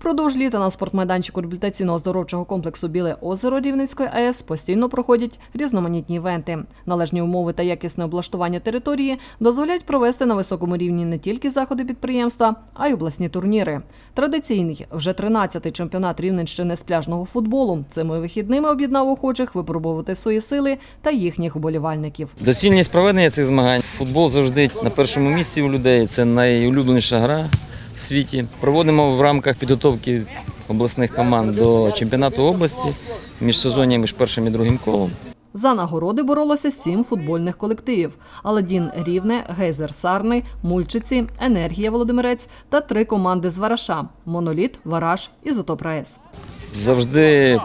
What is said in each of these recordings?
Впродовж літа на спортмайданчику реабілітаційно-оздоровчого комплексу Біле озеро Рівненської АЕС постійно проходять різноманітні івенти. Належні умови та якісне облаштування території дозволяють провести на високому рівні не тільки заходи підприємства, а й обласні турніри. Традиційний вже 13-й чемпіонат Рівненщини з пляжного футболу цими вихідними об'єднав охочих випробувати свої сили та їхніх вболівальників. Доцільність проведення цих змагань. Футбол завжди на першому місці у людей. Це найулюбленіша гра в світі. Проводимо в рамках підготовки обласних команд до чемпіонату області між міжсезоння між першим і другим колом. За нагороди боролося сім футбольних колективів: Аладдін Рівне, Гейзер Сарни, Мульчиці, Енергія Володимирець та три команди з Вараша: Моноліт, Вараж, Ізотоп РаЕС. Завжди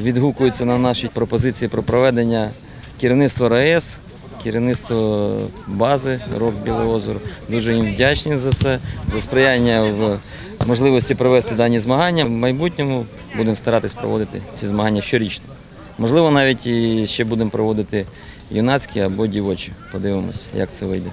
відгукуються на наші пропозиції про проведення керівництво РаЕС, керівництво бази РОК Біле озеро. Дуже їм вдячні за це, за сприяння в можливості провести дані змагання. В майбутньому будемо старатись проводити ці змагання щорічно. Можливо, навіть і ще будемо проводити юнацькі або дівочі. Подивимося, як це вийде.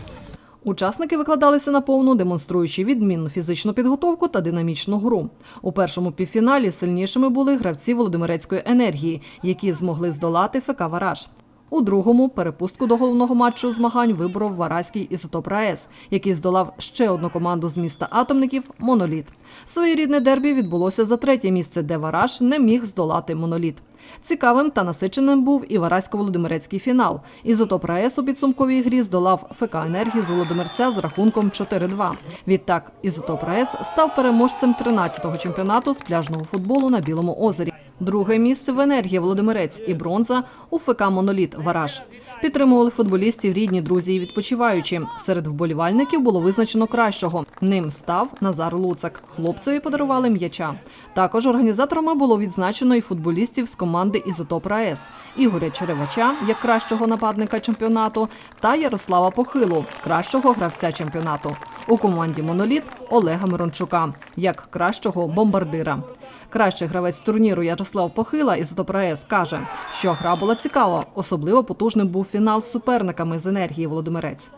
Учасники викладалися на повну, демонструючи відмінну фізичну підготовку та динамічну гру. У першому півфіналі сильнішими були гравці Володимирецької енергії, які змогли здолати ФК Вараж. У другому перепустку до головного матчу змагань виборов Вараський ізотоп РаЕС, який здолав ще одну команду з міста атомників Моноліт. Своєрідне дербі відбулося за третє місце, де Вараж не міг здолати Моноліт. Цікавим та насиченим був і Варасько-Володимирецький фінал. Ізотоп РаЕС у підсумковій грі здолав ФК «Енергію» з Володимирця з рахунком 4-2. Відтак, Ізотоп РаЕС став переможцем 13-го чемпіонату з пляжного футболу на Білому озері. Друге місце в «Енергія» Володимирець і бронза у ФК «Моноліт» Вараж. Підтримували футболістів рідні, друзі і відпочиваючі. Серед вболівальників було визначено кращого. Ним став Назар Луцак. Хлопцеві подарували м'яча. Також організаторами було відзначено і футболістів з команди Ізотоп РаЕС Ігоря Черевача як кращого нападника чемпіонату та Ярослава Похилу кращого гравця чемпіонату. У команді Моноліт Олега Мирончука як кращого бомбардира. Кращий гравець турніру Ярослав Похила із ДОПРАЕС каже, що гра була цікава. Особливо потужним був фінал з суперниками з енергії Володимирець.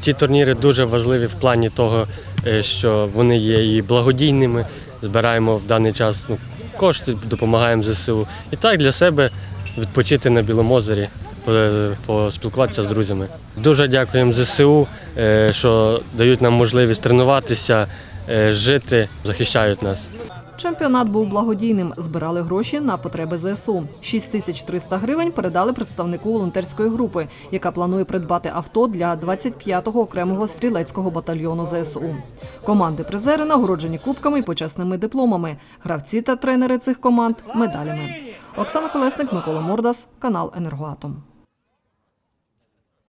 Ці турніри дуже важливі в плані того, е, що вони є і благодійними. Збираємо в даний час ну, кошти, допомагаємо ЗСУ. І так для себе відпочити на Білому озері, поспілкуватися з друзями. Дуже дякуємо ЗСУ, е, що дають нам можливість тренуватися, е, жити, захищають нас. Чемпіонат був благодійним. Збирали гроші на потреби ЗСУ. 6300 гривень передали представнику волонтерської групи, яка планує придбати авто для 25-го окремого стрілецького батальйону ЗСУ. Команди призери нагороджені кубками і почесними дипломами. Гравці та тренери цих команд медалями. Оксана Колесник, Микола Мордас, канал Енергоатом.